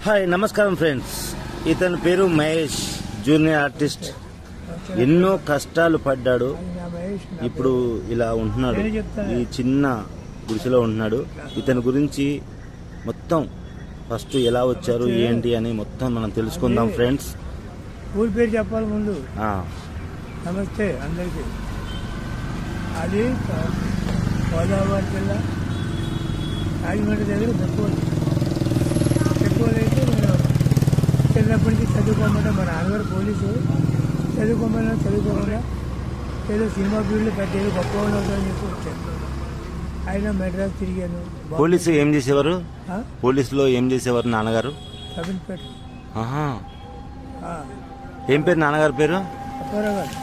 Hi నమస్కారం friends ఇతని పేరు మహేష్ జూనియర్ ఆర్టిస్ట్ ఎన్నో కష్టాలు పడ్డాడు. ఇప్పుడు ఇలా ఉంటున్నాడు. ఈ చిన్న గుడిసెలో ఉంటున్నాడు. ఇతని గురించి మొత్తం ఫస్ట్ ఎలా వచ్చారు ఏంటి అని మొత్తం మనం తెలుసుకుందాం ఫ్రెండ్స్. ఊరి పేరు చెప్పాలి ముందు. నమస్తే అందరికీ. అది గోదావరి జిల్లా రాజమండ్రి దగ్గర తక్కువ తక్కువ అయితే నేను చిన్నప్పటి నుంచి చదువుకోమంటే మా నాన్నగారు పోలీసు. చదువుకోమన్నా చదువుకోకుండా ఏదో సినిమా ఫీల్డ్లో పెద్ద ఏదో గొప్ప అవుతామని చెప్పి వచ్చాను. ఆయన మెడ్రాస్ తిరిగాను. పోలీసు ఏం చేసేవారు? పోలీసులో ఏం చేసేవారు నాన్నగారు? ఆ, ఏం పేరు నాన్నగారి పేరు? అప్పారావు గారు.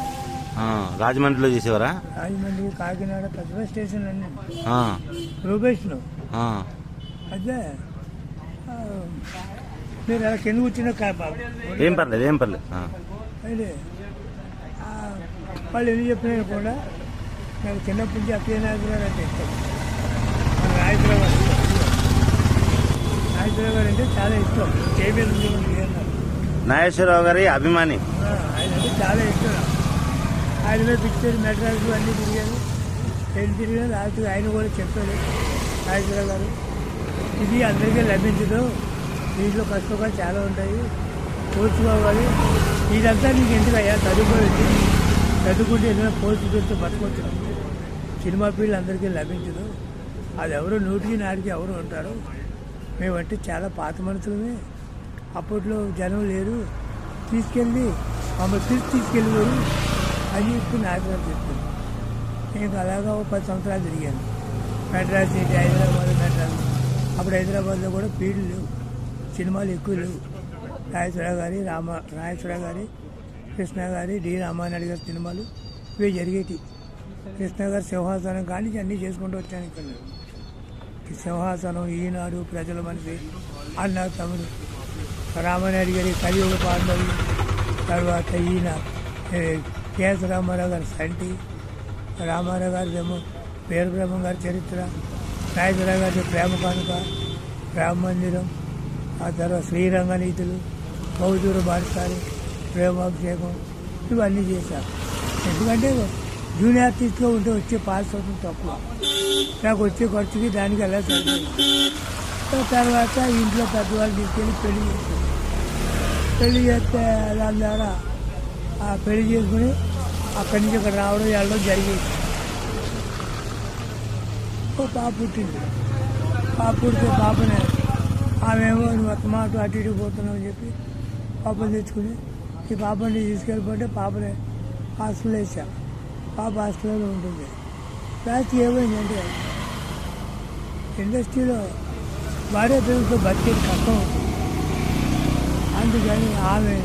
రాజమండ్రిలో చేసేవారా? రాజమండ్రి కాకినాడ పెద్ద స్టేషన్ రూపేష్ను ఆ. అదే మీరు అలా కింద కూర్చున్న ఏం పర్లేదు ఏం పర్లేదు. వాళ్ళు ఎందుకు చెప్పినా కూడా నాకు చిన్నప్పటి నుంచి అక్కయ్య నాయకురావు అంటే ఇష్టం. మన నాయకురావు గారు నాయకురావు గారు అంటే చాలా ఇష్టం. చేపేది నాగేశ్వరరావు గారి అభిమాని. ఆయన అంటే చాలా ఇష్టం. ఆయన మీద పిక్చర్ మెడ్రాస్ అన్నీ తిరిగాను ఏం తిరిగాను లాస్ట్ ఆయన కూడా చెప్పాడు నాగేశ్వరరావు గారు. ఇది అందరికీ లభించదు. దీంట్లో కష్టంగా చాలా ఉంటాయి. కోర్చుకోవాలి ఇదంతా నీకు ఎందుకు అయ్యా చదువుకోవచ్చు చదువుకుంటే ఏదైనా పోస్ట్ పెడితే బతకొచ్చు. సినిమా ఫీల్డ్ అందరికీ లభించదు. అది ఎవరు నూటికి నాటికి ఎవరు ఉంటారు. మేమంటే చాలా పాత మనుషులమే. అప్పట్లో జనం లేరు. తీసుకెళ్ళి మమ్మల్ని తీసి తీసుకెళ్ళిపోరు అని చెప్పి నాయకులు చెప్తాను నేను అలాగా ఒక పది సంవత్సరాలు తిరిగాను. మెడ్రాస్ సిటీ హైదరాబాద్ మెడ్రాస్. అప్పుడు హైదరాబాద్లో కూడా ఫీల్డ్ లేవు. సినిమాలు ఎక్కువ లేవు. నాగేశ్వరరావు గారి రామ నాగేశ్వరరావు గారి కృష్ణ గారి డి రామానాయుడు గారి సినిమాలు ఇవి జరిగేటి కృష్ణ గారి సింహాసనం కానీ అన్నీ చేసుకుంటూ వచ్చాను ఇక్కడ. సింహాసనం ఈనాడు ప్రజల మనిషి అన్న తమ్ముడు. రామానాయుడు గారి కలియుగ పాండవి తర్వాత ఈయన కేఎస్ రామారావు గారి సంటి రామారావు గారి ఏమో వీరబ్రహ్మం గారి చరిత్ర నాయకరావు గారి ప్రేమ కానుక రామ మందిరం ఆ తర్వాత శ్రీరంగనీతులు బౌద్ధూరు బారిసారి ప్రేమాభిషేకం ఇవన్నీ చేశారు. ఎందుకంటే జూనియర్ ఆర్టిస్ట్లో ఉంటే వచ్చే పాస్ అవుతుంది తక్కువ. నాకు వచ్చే ఖర్చుకి దానికి ఎలా సరిపోయింది? తర్వాత ఇంట్లో పెద్దవాళ్ళు తీసుకెళ్ళి పెళ్ళి చేశారు. పెళ్ళి చేస్తే దాని ద్వారా ఆ పెళ్ళి చేసుకుని అక్కడి నుంచి ఇక్కడ రావడం వెళ్ళడం జరిగేది. ఓ పాప పుట్టింది. పాప పుడితే పాపనే ఆమెమో నువ్వు మాట అటు ఇటు పోతున్నావు అని చెప్పి పాపని తెచ్చుకుని ఈ పాపని తీసుకెళ్ళిపోతే పాపని హాస్టల్లో వేసా పాప హాస్టల్లో ఉంటుంది. లాస్ట్ ఏమైందంటే ఇండస్ట్రీలో భార్య పేరుతో బతికేది కష్టం. అవుతుంది అందుకని ఆమె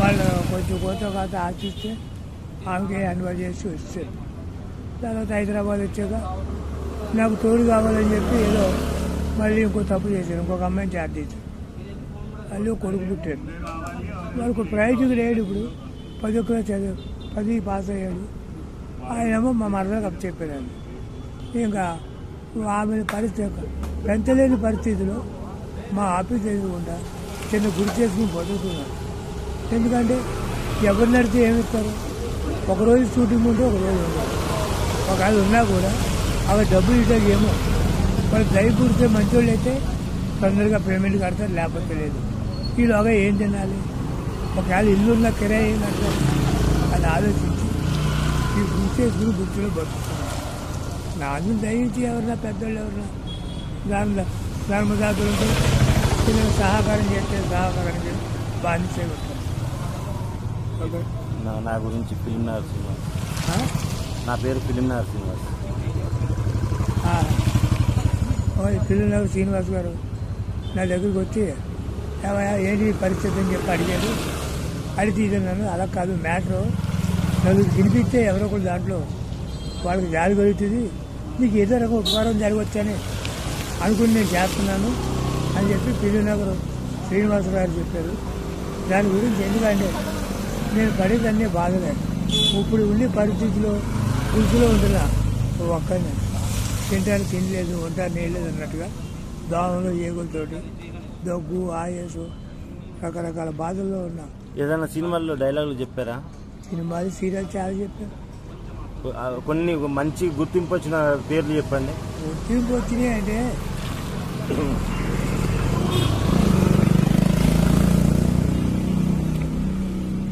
వాళ్ళు కొంచెం కొత్త కొత్త ఆశిస్తే ఆమెకి అనుభవం చేసి వచ్చారు. తర్వాత హైదరాబాద్ వచ్చాక నాకు తోడు కావాలని చెప్పి ఏదో మళ్ళీ ఇంకో తప్పు చేశాను ఇంకొక అమ్మాయిని చార్జ్ చేశాను మళ్ళీ కొడుకు పుట్టారు వాడికి ప్రయోజకుడు లేడు ఇప్పుడు. పది ఒక్కరో చదివి పది పాస్ అయ్యాడు. ఆయనేమో మా మరదలకు అప్పు ఇంకా ఆమె పరిస్థితి పెంచలేని పరిస్థితిలో మా ఆఫీస్ ఎదురుకుండా చిన్న గురి చేసుకుని బతుకుతున్నాను ఎందుకంటే ఎవరు నడితే ఏమిస్తారు ఒకరోజు షూటింగ్ ఉంటే ఒక రోజు ఒకవేళ ఉన్నా కూడా అవి డబ్బులు ఇవ్వడం ఏమో. వాళ్ళు దయ కూడితే మంచి వాళ్ళు అయితే తొందరగా పేమెంట్ కడతారు లేకపోతే లేదు. ఈలోగా ఏం తినాలి? ఒకవేళ ఇల్లు ఉన్న కిరాయి కడతారు అది ఆలోచించి ఈ గురి చేసుకుని గుర్తులో బతుకుతున్నాను నాన్న దయించి ఎవరన్నా పెద్దోళ్ళు ఎవరన్నా దానిలో ధర్మదాతలు ఉంటే పిల్లలు సహకారం చేస్తే సహకారం చేసి బాధ్యత ఓకే? నా- గురించి ఫిలిం నగర్ ఆ? నా పేరు ఫిలిం నగర్ ఆ. ఓయ్ పిల్లలు శ్రీనివాస్ గారు నా దగ్గరికి వచ్చి ఏమయ్యా ఏంటి పరిస్థితి అని చెప్పి అడిగాడు అడిగి తీసినాను అలా కాదు మ్యాటరు. నలుగురు తినిపిస్తే ఎవరో ఒకరు దాంట్లో వాళ్ళకి జాలి కలుగుతుంది. నీకు ఏదో రకం ఉపకారం జరగవచ్చని అనుకుని నేను చేస్తున్నాను అని చెప్పి పిల్లినగర్ శ్రీనివాసరావు గారు చెప్పారు. దాని గురించి ఎందుకంటే నేను పడేదన్నీ బాధలే. ఇప్పుడు ఉండే పరిస్థితిలో పులుసులో ఉంటున్నా ఒక్కనే తింటానికి తినలేదు వంట నీళ్ళు అన్నట్టుగా దోమలు ఏగులతోటి దగ్గు ఆయాసు రకరకాల బాధల్లో ఉన్నా. ఏదైనా సినిమాల్లో డైలాగులు చెప్పారా? సినిమాలు సీరియల్ చాలా చెప్పారు. కొన్ని మంచి గుర్తింపు వచ్చిన పేర్లు చెప్పండి. గుర్తింపు వచ్చినాయి అంటే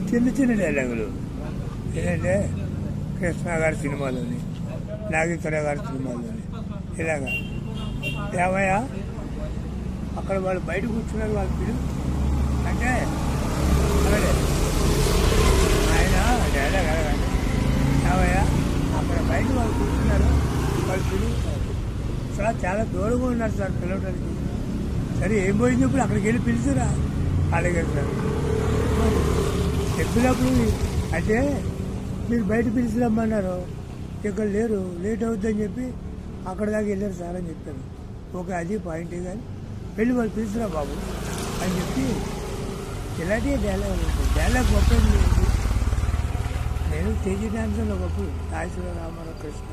చిన్న చిన్న డైలాగులు. ఏంటంటే కృష్ణ గారి సినిమాలోని నాగేశ్వర గారి సినిమాలోని. ఇలాగా. ఏమయ్యా? అక్కడ వాళ్ళు బయట కూర్చున్నారు వాళ్ళ పిలుపు అంటే అలాగే ఆయన డైలాగ్ అలాగండి ఏమయ్యా అక్కడ బయట వాళ్ళు కూర్చున్నారు వాళ్ళు పిలుస్తారు సార్ చాలా దూరంగా ఉన్నారు సార్ పిలవడానికి. సరే ఏం పోయింది అక్కడికి వెళ్ళి పిలుచురా? అడిగారు సార్. చెప్పినప్పుడు అంటే మీరు బయట పిలిచి రమ్మన్నారు. ఇక్కడ లేరు లేట్ అవుద్దని చెప్పి అక్కడ దాకా వెళ్ళారు సార్ అని చెప్పారు. ఓకే అది పాయింట్ కానీ. వెళ్ళి వాళ్ళు పిలుచురా బాబు అని చెప్పి ఇలాంటి డైలాగ్ డైలాగ్ గొప్ప నేను స్టేజీ డాన్సర్లో గొప్ప. రాజశేఖర రామారావు కృష్ణ.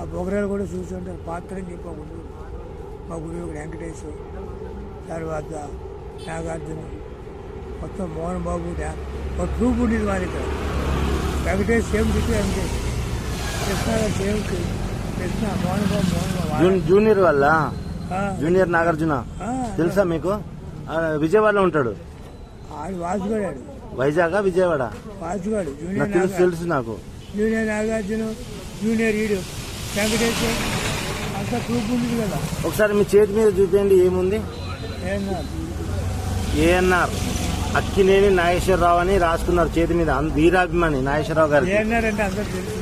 ఆ బొగరాలు కూడా చూస్తుంటారు పాత్ర అని చెప్పి మా గురువు వెంకటేశ్వర తర్వాత నాగార్జున మొత్తం మోహన్ బాబు ఒక ట్రూప్ ఉండేది వారి ఇక్కడ. వెంకటేష్ సేమ్ చుట్టూ వెంకటేష్ కృష్ణ గారు సేమ్ కృష్ణ మోహన్ బాబు మోహన్ బాబు జూన్- జూనియర్ ఆ, జూనియర్ నాగార్జున? తెలుసా మీకు? విజయవాడలో ఉంటాడు. ఆడు వాసుగాడు వైజాగ్ విజయవాడ? వాసుగాడు తెలుసు తెలుసు నాకు. జూనియర్ నాగార్జున జూనియర్ ఈడు. వెంకటేష్ అంతా ఉండేది కదా. ఒకసారి మీ చేతి మీద చూపించండి ఏముంది? ఏఎన్ఆర్. అక్కినేని నాగేశ్వరరావు అని రాసుకున్నారు చేతి మీద వీరాభిమాని నాగేశ్వరరావు గారికి. ఏమన్నారంటే అందరు తెలుసు.